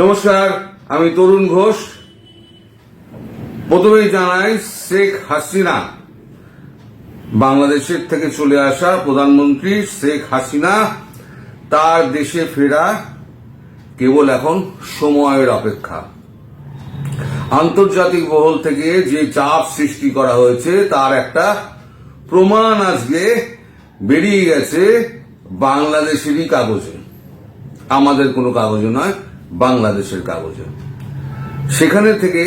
নমস্কার, আমি তরুণ ঘোষ। প্রথমেই জানাই, শেখ হাসিনা। বাংলাদেশের থেকে চলে আসা প্রধানমন্ত্রী শেখ হাসিনা, তার দেশে ফেরা কেবল এখন সময়ের অপেক্ষা। আন্তর্জাতিক মহল থেকে যে চাপ সৃষ্টি করা হয়েছে, তার একটা প্রমাণ আজকে বেরিয়ে গেছে বাংলাদেশেরই কাগজে। আমাদের কোনো কাগজে নয় বাংলাদেশের কাগজে। সেখানে থেকে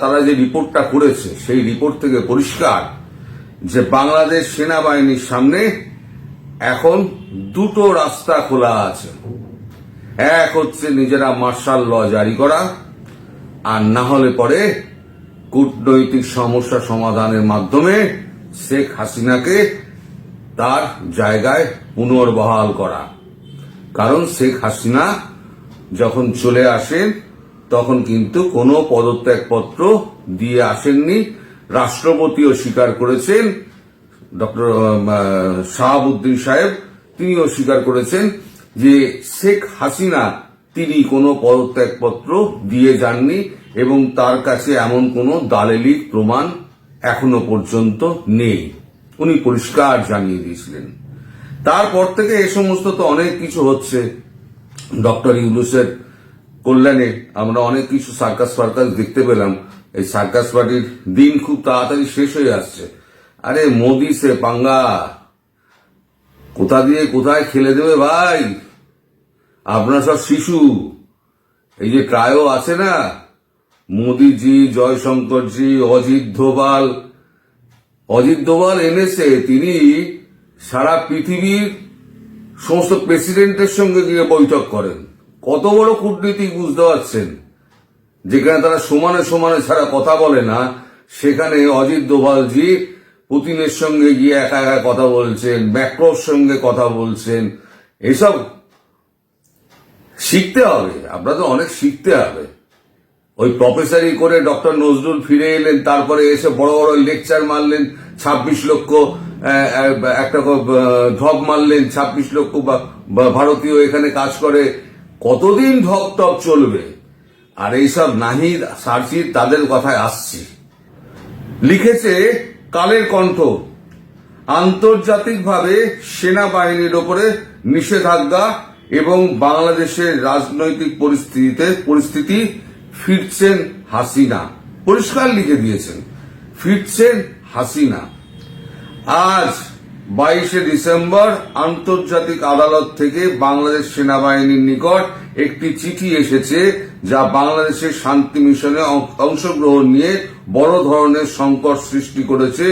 তারা যে রিপোর্টটা করেছে, সেই রিপোর্ট থেকে পরিষ্কার যে বাংলাদেশ সেনাবাহিনীর সামনে এখন দুটো রাস্তা খোলা আছে। এক হচ্ছে নিজেরা মার্শাল ল জারি করা, আর না হলে পরে কূটনৈতিক সমস্যা সমাধানের মাধ্যমে শেখ হাসিনাকে তার জায়গায় পুনর্বহাল করা। কারণ শেখ হাসিনা যখন চলে আসেন, তখন কিন্তু কোনো পদত্যাগপত্র দিয়ে আসেননি। রাষ্ট্রপতিও স্বীকার করেছেন, ডক্টর শাহাবুদ্দিন সাহেব তিনিও স্বীকার করেছেন যে শেখ হাসিনা তিনি কোনো পদত্যাগপত্র দিয়ে যাননি এবং তার কাছে এমন কোনো দালেলিক প্রমাণ এখনও পর্যন্ত নেই। উনি পরিষ্কার জানিয়ে দিয়েছিলেন। তারপর থেকে এ সমস্ত তো অনেক কিছু হচ্ছে। ডক্টর ইউনুসের কল্যাণে আমরা অনেক কিছু সার্কাস ফার্কাস দেখতে পেলাম। এই সার্কাস পার্টির দিন খুব তাড়াতাড়ি শেষ হয়ে আসছে। আরে মোদি সে পাঙ্গা। কোথা দিয়ে কোথায় খেলে দেবে ভাই? আপনার সব শিশু। এই যে ট্রায়ো আছে না? মোদিজি, জয়শঙ্করজি, অজিত ধোবাল অজিত দোভাল এনেছে। তিনি সারা পৃথিবীর সমস্ত প্রেসিডেন্টের সঙ্গে গিয়ে বৈঠক করেন। কত বড় কূটনীতিক বুঝতে পারছেন? যেখানে তারা সমানে সমানে ছাড়া কথা বলে না, সেখানে অজিত দোভালজি পুতিনের সঙ্গে গিয়ে একা একা কথা বলছেন, ম্যাক্রোর সঙ্গে কথা বলছেন। এসব শিখতে হবে আপনাদের অনেক শিখতে হবে। ওই প্রফেসরি করে ডক্টর নজরুল ফিরে এলেন, তারপরে এসে বড় বড় লেকচার মারলেন, ছাব্বিশ লক্ষ একটা ঢপ মারলেন ছাব্বিশ লক্ষ বা- ভারতীয় এখানে কাজ করে, কতদিন ঢপ টপ চলবে? আর এইসব নাহিদ সার্চির তাদের কথায় আসছি। লিখেছে, কালের কণ্ঠ, আন্তর্জাতিকভাবে সেনাবাহিনীর ওপরে নিষেধাজ্ঞা এবং বাংলাদেশের রাজনৈতিক পরিস্থিতিতে, পরিস্থিতি ফিরছেন হাসিনা। পরিষ্কার লিখে দিয়েছেন, ফিরছেন হাসিনা। আজ বাইশে ডিসেম্বর আন্তর্জাতিক আদালত থেকে বাংলাদেশ সেনাবাহিনীর নিকট একটি চিঠি এসেছে যা বাংলাদেশের শান্তি মিশনে অংশগ্রহণ নিয়ে বড় ধরনের সংকট সৃষ্টি করেছে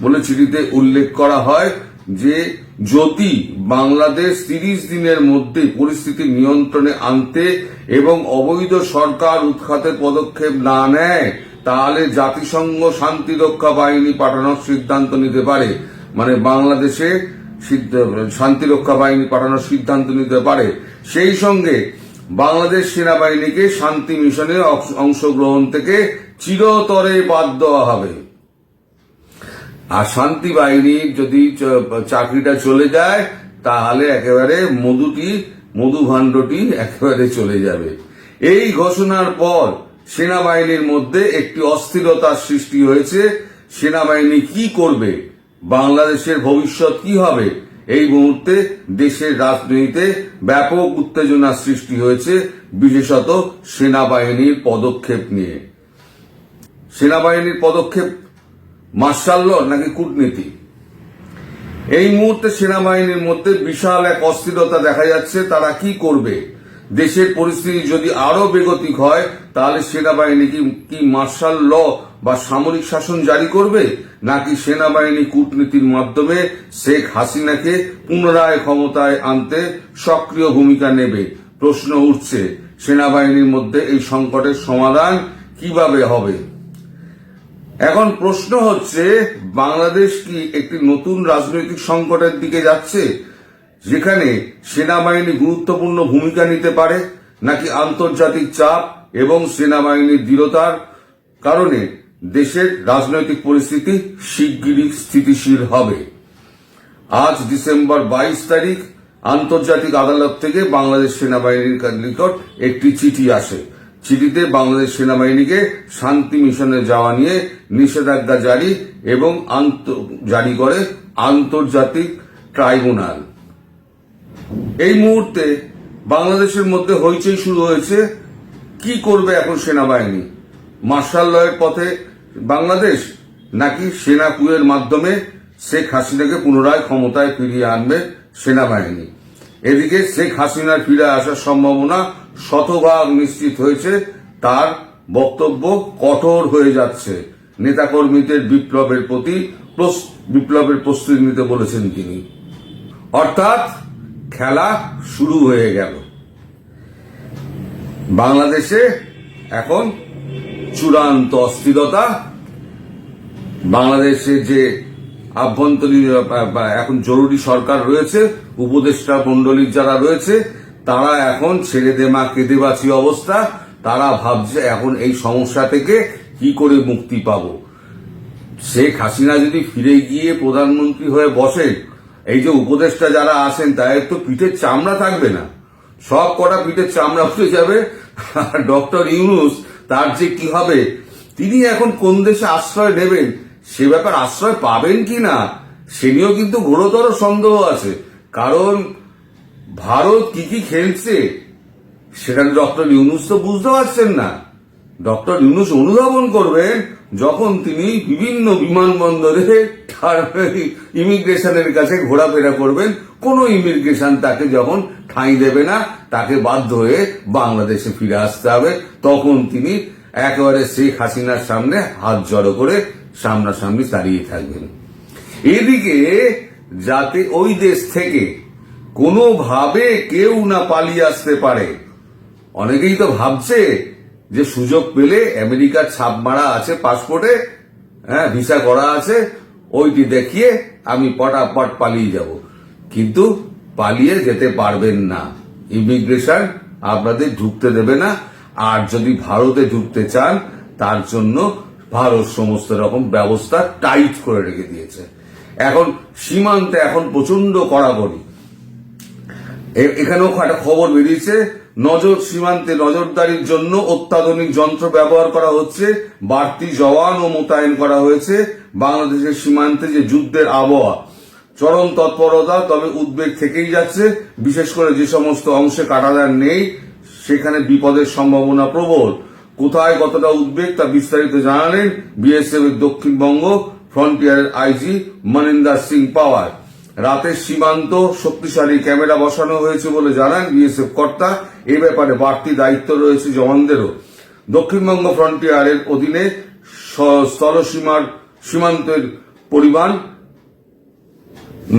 বলে চিঠিতে উল্লেখ করা হয় যে যদি বাংলাদেশ তিরিশ দিনের মধ্যে পরিস্থিতি নিয়ন্ত্রণে আনতে এবং অবৈধ সরকার উৎখাতের পদক্ষেপ না নেয় তাহলে জাতিসংঘ শান্তিরক্ষা বাহিনী পাঠানোর সিদ্ধান্ত নিতে পারে। মানে বাংলাদেশে সিদ্ধ- শান্তিরক্ষা বাহিনী পাঠানোর সিদ্ধান্ত নিতে পারে। সেই সঙ্গে বাংলাদেশ সেনাবাহিনীকে শান্তি মিশনে অংশগ্রহণ থেকে চিরতরে বাদ দেওয়া হবে। আর শান্তি বাহিনীর যদি চাকরিটা চলে যায়, তাহলে একেবারে মধুটি মধু ভাণ্ডটি একেবারে চলে যাবে। এই ঘোষণার পর সেনাবাহিনীর মধ্যে একটি অস্থিরতার সৃষ্টি হয়েছে। সেনাবাহিনী কি করবে? বাংলাদেশের ভবিষ্যৎ কি হবে? এই মুহূর্তে দেশের রাজনীতিতে ব্যাপক উত্তেজনা সৃষ্টি হয়েছে, বিশেষত সেনাবাহিনীর পদক্ষেপ নিয়ে। সেনাবাহিনীর পদক্ষেপ মার্শাল ল নাকি কূটনীতি? এই মুহূর্তে সেনাবাহিনীর মধ্যে বিশাল এক অস্থিরতা দেখা যাচ্ছে। তারা কি করবে? দেশের পরিস্থিতি যদি আরও বেগতিক হয়, তাহলে সেনাবাহিনী কি কি মার্শাল ল বা সামরিক শাসন জারি করবে? নাকি সেনাবাহিনী কূটনীতির মাধ্যমে শেখ হাসিনাকে পুনরায় ক্ষমতায় আনতে সক্রিয় ভূমিকা নেবে? প্রশ্ন উঠছে, সেনাবাহিনীর মধ্যে এই সংকটের সমাধান কীভাবে হবে? এখন প্রশ্ন হচ্ছে, বাংলাদেশ কি একটি নতুন রাজনৈতিক সংকটের দিকে যাচ্ছে? যেখানে সেনাবাহিনী গুরুত্বপূর্ণ ভূমিকা নিতে পারে, নাকি আন্তর্জাতিক চাপ এবং সেনাবাহিনীর দৃঢ়তার কারণে দেশের রাজনৈতিক পরিস্থিতি শিগগিরই স্থিতিশীল হবে। আজ ডিসেম্বর বাইশ তারিখ, আন্তর্জাতিক আদালত থেকে বাংলাদেশ সেনাবাহিনীর নিকট একটি চিঠি আসে। চিঠিতে বাংলাদেশ সেনাবাহিনীকে শান্তি মিশনে যাওয়া নিয়ে নিষেধাজ্ঞা জারি এবং জারি করে আন্তর্জাতিক ট্রাইব্যুনাল। এই মুহূর্তে বাংলাদেশের মধ্যে হইচই শুরু হয়েছে। কি করবে এখন সেনাবাহিনী? মার্শাল লয়ের পথে বাংলাদেশ নাকি সেনা কুয়ের মাধ্যমে শেখ হাসিনাকে পুনরায় ক্ষমতায় ফিরিয়ে আনবে সেনাবাহিনী? এদিকে শেখ হাসিনার ফিরে আসার সম্ভাবনা শতভাগ নিশ্চিত হয়েছে। তার বক্তব্য কঠোর হয়ে যাচ্ছে। নেতাকর্মীদের বিপ্লবের প্রতি বিপ্লবের প্রস্তুতি নিতে বলেছেন তিনি। অর্থাৎ খেলা শুরু হয়ে গেল। বাংলাদেশে এখন চূড়ান্ত অস্থিরতা। বাংলাদেশে যে আভ্যন্তরীণ, এখন জরুরি সরকার রয়েছে, উপদেষ্টা মন্ডলীর যারা রয়েছে, তারা এখন ছেড়ে দেমা কেঁদে বাঁচি অবস্থা। তারা ভাবছে এখন এই সমস্যা থেকে কি করে মুক্তি পাব। শেখ হাসিনা যদি ফিরে গিয়ে প্রধানমন্ত্রী হয়ে বসেন এই যে উপদেষ্টা যারা আসেন তাদের তো পিঠের চামড়া থাকবে না। সব কটা পিঠের চামড়া উঠে যাবে। আর ডক্টর ইউনুস, তার যে কি হবে? তিনি এখন কোন দেশে আশ্রয় নেবেন? সে ব্যাপার আশ্রয় পাবেন কি না? সে নিয়েও কিন্তু ঘোরতর সন্দেহ আছে। কারণ ভারত কি কি খেলছে, সেটা ডক্টর ইউনুস তো বুঝতে পারছেন না। ডক্টর ইউনুস অনুধাবন করবেন যখন তিনি বিভিন্ন বিমানবন্দরে ইমিগ্রেশনের কাছে ঘোরাফেরা করবেন। কোন ইমিগ্রেশন তাকে যখন ঠাঁই দেবে না, তাকে বাধ্য হয়ে বাংলাদেশে ফিরে আসতে হবে। তখন তিনি একেবারে শেখ হাসিনার সামনে হাত জড়ো করে সামনাসামনি দাঁড়িয়ে থাকবেন। এদিকে যাতে ওই দেশ থেকে কোনোভাবে কেউ না পালিয়ে আসতে পারে, অনেকেই তো ভাবছে যে সুযোগ পেলে আমেরিকার ছাপ মারা আছে পাসপোর্টে হ্যাঁ ভিসা করা আছে, ওইটি দেখিয়ে আমি পটাপট পালিয়ে যাব। কিন্তু পালিয়ে যেতে পারবেন না। ইমিগ্রেশন আপনাদের ঢুকতে দেবে না। আর যদি ভারতে ঢুকতে চান, তার জন্য ভারত সমস্ত রকম ব্যবস্থা টাইট করে রেখে দিয়েছে। এখন সীমান্তে এখন প্রচণ্ড কড়াকড়ি। এখানেও একটা খবর বেরিয়েছে নজর সীমান্তে নজরদারির জন্য অত্যাধুনিক যন্ত্র ব্যবহার করা হচ্ছে, বাড়তি জওয়ান ও মোতায়েন করা হয়েছে বাংলাদেশের সীমান্তে যে যুদ্ধের আবহাওয়া। চরম তৎপরতা তবে উদ্বেগ থেকেই যাচ্ছে, বিশেষ করে যে সমস্ত অংশে কাটাদার নেই, সেখানে বিপদের সম্ভাবনা প্রবল। কোথায় কতটা উদ্বেগ তা বিস্তারিত জানালেন বিএসএফ এর দক্ষিণবঙ্গ ফ্রন্টিয়ারের আইজি মনিন্দার সিং পাওয়ার। রাতের সীমান্ত শক্তিশালী ক্যামেরা বসানো হয়েছে বলে জানান বিএসএফ কর্তা। এ ব্যাপারে বাড়তি দায়িত্ব রয়েছে জওয়ানদেরও। দক্ষিণবঙ্গ ফ্রন্টিয়ারের অধীনে স্থলসীমার সীমান্তের পরিমাণ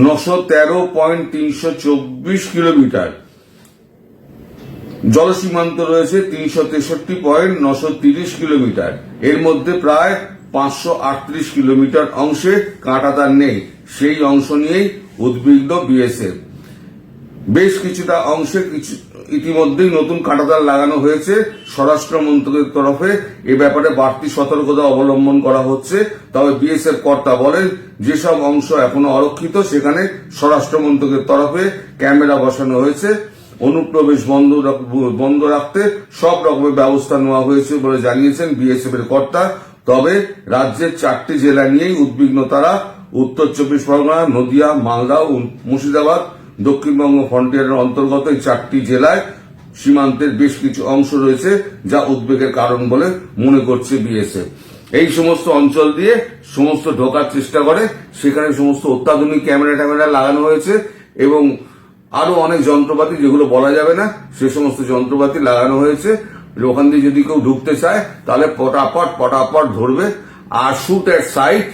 নশো তেরো পয়েন্ট তিনশো চব্বিশ কিলোমিটার। জলসীমান্ত রয়েছে তিনশো তেষট্টি পয়েন্ট নশো তিরিশ কিলোমিটার। এর মধ্যে প্রায় পাঁচশো আটত্রিশ কিলোমিটার অংশে কাঁটাতার নেই। সেই অংশ নিয়েই উদ্বিগ্ন বিএসএফ বেশ কিছুটা অংশে কিছু ইতিমধ্যেই নতুন কাঁটাতার লাগানো হয়েছে। স্বরাষ্ট্র মন্ত্রকের তরফে এ ব্যাপারে বাড়তি সতর্কতা অবলম্বন করা হচ্ছে। তবে বিএসএফ কর্তা বলেন, যেসব অংশ এখনও অরক্ষিত, সেখানে স্বরাষ্ট্র মন্ত্রকের তরফে ক্যামেরা বসানো হয়েছে। অনুপ্রবেশ বন্ধ বন্ধ রাখতে সব রকমের ব্যবস্থা নেওয়া হয়েছে বলে জানিয়েছেন বিএসএফ এর কর্তা। তবে রাজ্যের চারটি জেলা নিয়েই উদ্বিগ্ন তারা উত্তর চব্বিশ পরগনা, নদিয়া, মালদা মুর্শিদাবাদ, দক্ষিণবঙ্গ ফ্রন্টিয়ারের অন্তর্গত এই চারটি জেলায় সীমান্তের বেশ কিছু অংশ রয়েছে, যা উদ্বেগের কারণ বলে মনে করছে বিএসএফ। এই সমস্ত অঞ্চল দিয়ে সমস্ত ঢোকার চেষ্টা করে, সেখানে সমস্ত অত্যাধুনিক ক্যামেরা ট্যামেরা লাগানো হয়েছে এবং আরও অনেক যন্ত্রপাতি, যেগুলো বলা যাবে না, সে সমস্ত যন্ত্রপাতি লাগানো হয়েছে। ওখান দিয়ে যদি কেউ ঢুকতে চায়, তাহলে পটাপট পটাপট ধরবে। আর শুট এট সাইট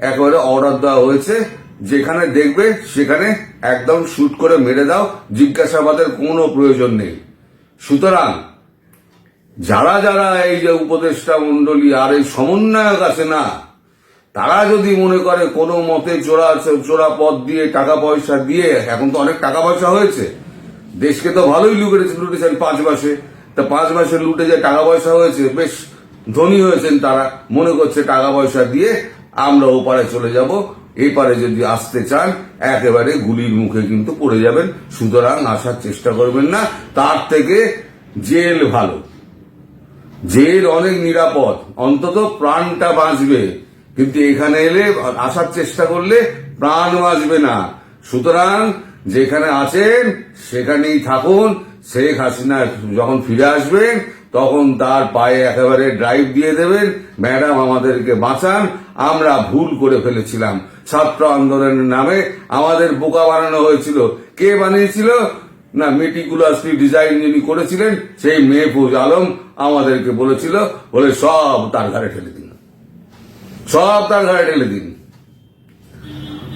একেবারে অর্ডার দেওয়া হয়েছে। যেখানে দেখবে, সেখানে একদম শুট করে মেরে দাও। জিজ্ঞাসাবাদের কোনো প্রয়োজন নেই। সুতরাং, যারা যারা এই যে উপদেষ্টা মন্ডলী আর এই সমন্বয়ক আছে না, তারা যদি মনে করে কোনো মতে চোরা চোরা পথ দিয়ে টাকা পয়সা দিয়ে, এখন তো অনেক টাকা পয়সা হয়েছে। দেশকে তো ভালোই লুটেছে লুটেছেন পাঁচ মাসে। তা পাঁচ মাসে লুটে যে টাকা পয়সা হয়েছে, বেশ ধনী হয়েছেন তারা। মনে করছে টাকা পয়সা দিয়ে আমরা ওপারে চলে যাব। এপারে যদি আসতে চান, একেবারে গুলির মুখে কিন্তু পড়ে যাবেন। সুতরাং আসার চেষ্টা করবেন না। তার থেকে জেল ভালো। জেল অনেক নিরাপদ। অন্তত প্রাণটা বাঁচবে। কিন্তু এখানে এলে আসার চেষ্টা করলে প্রাণ বাঁচবে না। সুতরাং যেখানে আছেন, সেখানেই থাকুন। শেখ হাসিনা যখন ফিরে আসবেন তখন তার পায়ে একেবারে ড্রাইভ দিয়ে দেবেন, ম্যাডাম, আমাদেরকে বাঁচান, আমরা ভুল করে ফেলেছিলাম। ছাত্র আন্দোলনের নামে আমাদের বোকা বানানো হয়েছিল। কে বানিয়েছিল? না, মেটিকুলাসলি ডিজাইন যিনি করেছিলেন, সেই মেহফুজ আলম আমাদেরকে বলেছিল, বলে সব তার ঘরে ঠেলে দিন। সব তার ঘরে ঠেলে দিন।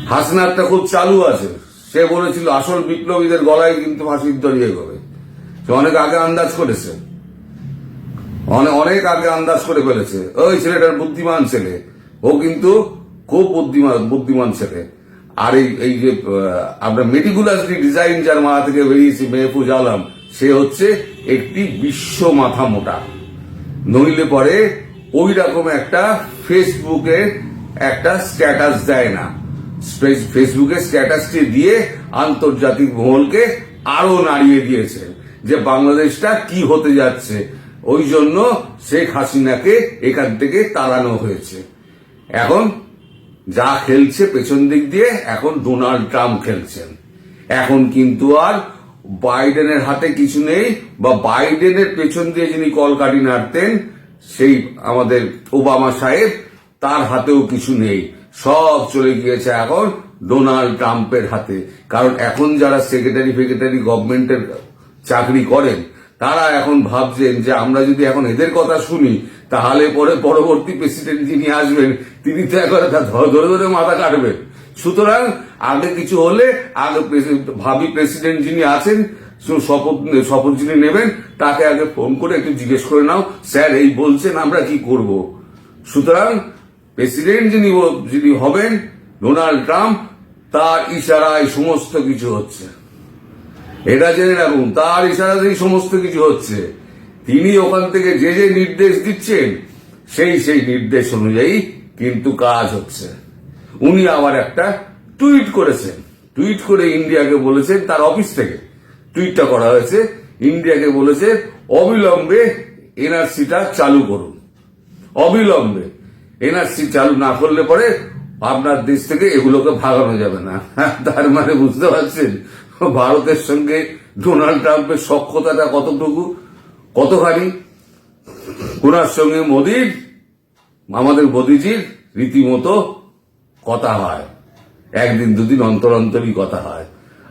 হাসনাতটা খুব চালু আছে। সে বলেছিল, আসল বিপ্লবীদের গলায় কিন্তু ফাঁসির দড়িয়ে গবে সে অনেক আগে আন্দাজ করেছে। অনেক আগে আন্দাজ করে ফেলেছে। ওই ছেলেটার বুদ্ধিমান ছেলে। ও কিন্তু খুব বুদ্ধিমান বুদ্ধিমান ছেলে। আর এই এই যে আপনার মেটিকুলাসলি ডিজাইন যার মাথা থেকে বেরিয়েছে মেহফুজ আলম সে হচ্ছে একটি বিশ্ব মাথা মোটা। নইলে পরে ওই রকম একটা ফেসবুকে একটা স্ট্যাটাস দেয় না। ফেসবুকে স্ট্যাটাসটি দিয়ে আন্তর্জাতিক মহলকে আরও নাড়িয়ে দিয়েছে যে বাংলাদেশটা কি হতে যাচ্ছে। ওই জন্য শেখ হাসিনাকে এখান থেকে তাড়ানো হয়েছে। এখন যা খেলছে পেছন দিক দিয়ে, এখন ডোনাল্ড ট্রাম্প খেলছেন। এখন কিন্তু আর বাইডেনের হাতে কিছু নেই বা বাইডেনের পেছন দিয়ে যিনি কলকাটি নাড়তেন, সেই আমাদের ওবামা সাহেব, তার হাতেও কিছু নেই। সব চলে গিয়েছে এখন ডোনাল্ড ট্রাম্পের হাতে। কারণ এখন যারা সেক্রেটারি ফেক্রেটারি গভর্নমেন্টের চাকরি করেন তারা এখন ভাবছেন যে আমরা যদি এখন এদের কথা শুনি, তাহলে পরে পরবর্তী প্রেসিডেন্ট যিনি আসবেন, তিনি তো একবার ধরে ধরে মাথা কাটবেন। সুতরাং আগে কিছু হলে, আগে ভাবি প্রেসিডেন্ট যিনি আছেন শপথ শপথ যিনি নেবেন, তাকে আগে ফোন করে একটু জিজ্ঞেস করে নাও, স্যার, এই বলছেন আমরা কি করব? সুতরাং প্রেসিডেন্ট যিনি যিনি হবেন ডোনাল্ড ট্রাম্প তার ইশারায় সমস্ত কিছু হচ্ছে। এটা জেনে রাখুন, তার ইশারাতেই সমস্ত কিছু হচ্ছে। তিনি ওখান থেকে যে যে নির্দেশ দিচ্ছেন, সেই সেই নির্দেশ অনুযায়ী কিন্তু কাজ হচ্ছে। উনি আবার একটা টুইট করেছেন। টুইট করে ইন্ডিয়াকে বলেছেন, তার অফিস থেকে টুইটটা করা হয়েছে, ইন্ডিয়াকে বলেছে, অবিলম্বে এনআরসিটা চালু করুন। অবিলম্বে এনআরসি চালু না করলে পরে আপনার দেশ থেকে এগুলোকে ভাগানো যাবে না। তার মানে বুঝতে পারছেন? ভারতের সঙ্গে ডোনাল্ড ট্রাম্পের সক্ষতাটা কতটুকু? কতখানি? ওনার সঙ্গে মোদির, আমাদের মোদিজির রীতিমতো কথা হয়। একদিন দুদিন অন্তর অন্তরই কথা হয়।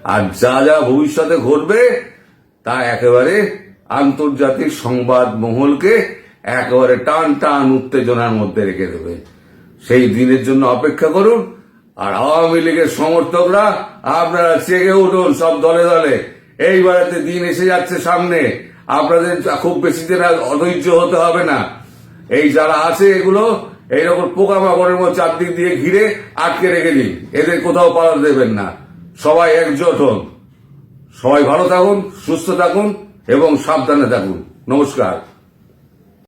আর যা যা ভবিষ্যতে ঘটবে, তা একেবারে আন্তর্জাতিক সংবাদ মহলকে একেবারে টান টান উত্তেজনার মধ্যে রেখে দেবে। সেই দিনের জন্য অপেক্ষা করুন। আর আওয়ামী লীগের সমর্থকরা, আপনারা চেগে উঠুন সব দলে দলে। এইবারেতে দিন এসে যাচ্ছে সামনে। আপনাদের খুব বেশি দিন অধৈর্য হতে হবে না। এই যারা আছে এগুলো, এইরকম পোকামাকড়ের মতো চারদিক দিয়ে ঘিরে আটকে রেখে দিন। এদের কোথাও পালাতে দেবেন না। সবাই একজোট হন। সবাই ভালো থাকুন, সুস্থ থাকুন এবং সাবধানে থাকুন। নমস্কার।